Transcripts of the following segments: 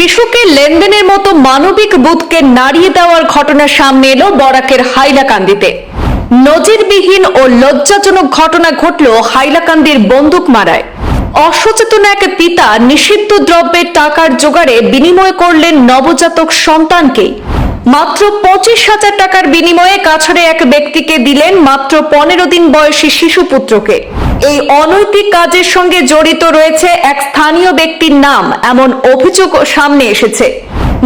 শিশুকে লেনদেনের মতো মানবিক বোধকে নাড়িয়ে দেওয়ার ঘটনা সামনে এলো বরাকের হাইলাকান্দিতে। নজিরবিহীন ও লজ্জাজনক ঘটনা ঘটল হাইলাকান্দির বন্দুক মারায় অসচেতন এক পিতা নিষিদ্ধ দ্রব্যের টাকার জোগাড়ে বিনিময় করলেন নবজাতক সন্তানকেই। মাত্র পঁচিশ হাজার টাকার বিনিময়ে কাছাড়ে এক ব্যক্তিকে দিলেন মাত্র পনেরো দিন বয়সী শিশু পুত্রকে। এই অনৈতিক কাজের সঙ্গে জড়িত রয়েছে এক স্থানীয় ব্যক্তির নাম। এমন অভিযোগ সামনে এসেছে।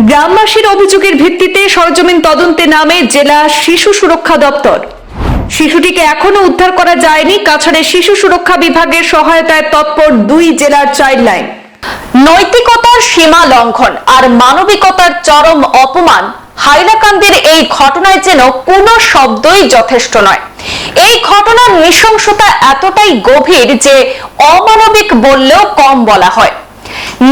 গ্রামবাসীর অভিযোগের ভিত্তিতে সরজমিন তদন্তে নামে জেলা শিশু সুরক্ষা দপ্তর। শিশুটিকে এখনও উদ্ধার করা যায়নি। কাছাড়ের শিশু সুরক্ষা বিভাগের সহায়তায় তৎপর দুই জেলার চাইল্ড লাইন নৈতিকতার সীমা লঙ্ঘন আর মানবিকতার চরম অপমান হাইলাকান্দির এই ঘটনায় যেন কোনো শব্দই যথেষ্ট নয়। এই ঘটনার নৃশংসতা এতটাই গভীর যে অমানবিক বললেও কম বলা হয়।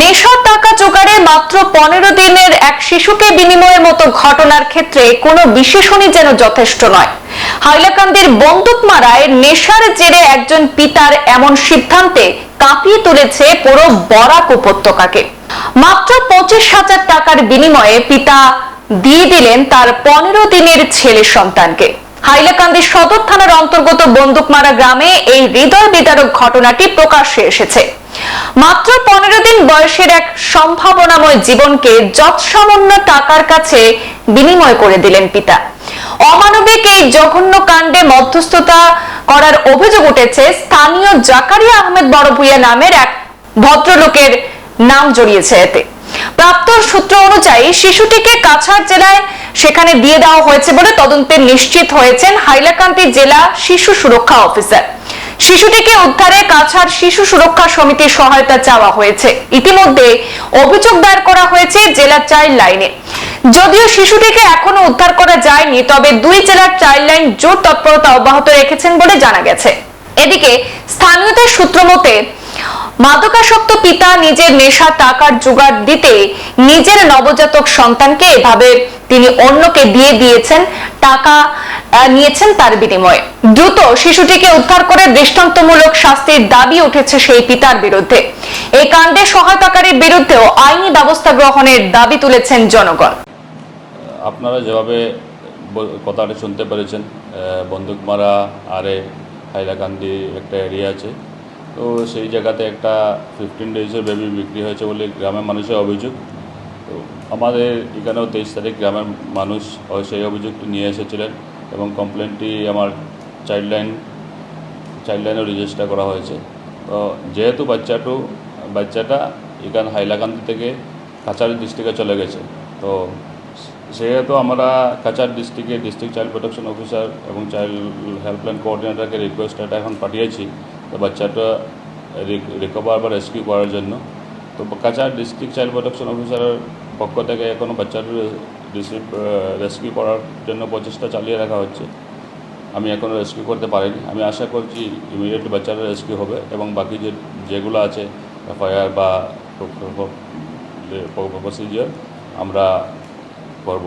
নেশার টাকা জোগাড়ে মাত্র পনেরো দিনের এক শিশুকে বিনিময়ের মতো ঘটনার ক্ষেত্রে কোনো বিশেষণই যেন যথেষ্ট নয়। হাইলাকান্দির বন্দুক মারায় নেশার জেরে একজন পিতার এমন সিদ্ধান্তে কাঁপিয়ে তুলেছে পুরো বরাক উপত্যকাকে। মাত্র পঁচিশ হাজার টাকার বিনিময়ে পিতা দিয়ে দিলেন তার পনেরো দিনের ছেলে সন্তানকে। হাইলাকান্দি সদর থানার অন্তর্গত বন্দুকমারা গ্রামে এই হৃদয় বিদারক ঘটনাটি প্রকাশ্যে এসেছে। মাত্র পনেরো দিন বয়সের এক সম্ভাবনাময় জীবনকে যৎসামান্য টাকার কাছে বিনিময় করে দিলেন পিতা। অমানবিক এই জঘন্য কাণ্ডে মধ্যস্থতা করার অভিযোগ উঠেছে স্থানীয় জাকারিয়া আহমেদ বড়ভুইয়া নামের এক ভদ্রলোকের নাম জড়িয়েছে এতে। প্রাপ্ত সূত্র অনুযায়ী শিশুটিকে কাছাড় জেলায় সেখানে দিয়ে দেওয়া হয়েছে বলে তদন্তে নিশ্চিত হয়েছেন হাইলাকান্দি জেলা শিশু সুরক্ষা অফিসার। শিশুটিকে উদ্ধারে কাছাড় শিশু সুরক্ষা সমিতির সহায়তা চাওয়া হয়েছে। ইতিমধ্যে অভিযোগ দায়ের করা হয়েছে জেলা চাইল্ড লাইনে। যদিও শিশুটিকে এখনও উদ্ধার করা যায়নি, তবে দুই জেলার চাইল্ড লাইন জোর তৎপরতা অব্যাহত রেখেছেন বলে জানা গেছে। এদিকে স্থানীয়দের সূত্র মতে মাদকাসক্ত পিতা নিজের নেশা, টাকার জোগাড় দিতে নিজের নবজাতক সন্তানকে এভাবে তিনি অন্যকে দিয়ে দিয়েছেন, টাকা নিয়েছেন তার বিনিময়ে। দ্রুত শিশুটিকে উদ্ধার করে দৃষ্টান্তমূলক শাস্তির দাবি উঠেছে সেই পিতার বিরুদ্ধে। এই কাণ্ডে সহায়তাকারীর বিরুদ্ধেও আইনি ব্যবস্থা গ্রহণের দাবি তুলেছেন জনগণ। আপনারা যেভাবে কথাটা শুনতে পেরেছেন বন্দুকমারা, আরে, হাইলাকান্দি একটা এরিয়া আছে। তো সেই জায়গাতে একটা ফিফটিন ডেজের বেবি বিক্রি হয়েছে বলে গ্রামের মানুষের অভিযোগ। তো আমাদের এখানেও তেইশ তারিখ গ্রামের মানুষ সেই অভিযোগটি নিয়ে এসেছিলেন এবং কমপ্লেনটি আমার চাইল্ড লাইন চাইল্ড লাইনেও রেজিস্টার করা হয়েছে। তো যেহেতু বাচ্চাটু, বাচ্চাটা এখান হাইলাকান্দি থেকে কাছাড় ডিস্ট্রিক্টে চলে গেছে, তো সেহেতু আমরা কাছাড় ডিস্ট্রিক্টে ডিস্ট্রিক্ট চাইল্ড প্রোটেকশন অফিসার এবং চাইল্ড হেল্পলাইন কোঅর্ডিনেটরকে রিকোয়েস্ট এটা এখন পাঠিয়েছি। বাচ্চাটা রিকভার বা রেস্কিউ করার জন্য। তো কাছাড় ডিস্ট্রিক্ট চাইল্ড প্রোটেকশন অফিসারের পক্ষ থেকে এখনও বাচ্চাটা রেস্কিউ করার জন্য প্রচেষ্টা চালিয়ে রাখা হচ্ছে। আমি এখনও রেস্কিউ করতে পারিনি। আমি আশা করছি ইমিডিয়েটলি বাচ্চারা রেস্কিউ হবে এবং বাকি যে, যেগুলো আছে এফআইআর বা প্রসিজিওর আমরা করব।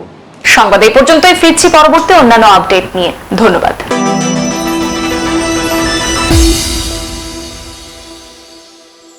সংবাদ এই পর্যন্তই। ফিরছি পরবর্তী অন্যান্য আপডেট নিয়ে। ধন্যবাদ।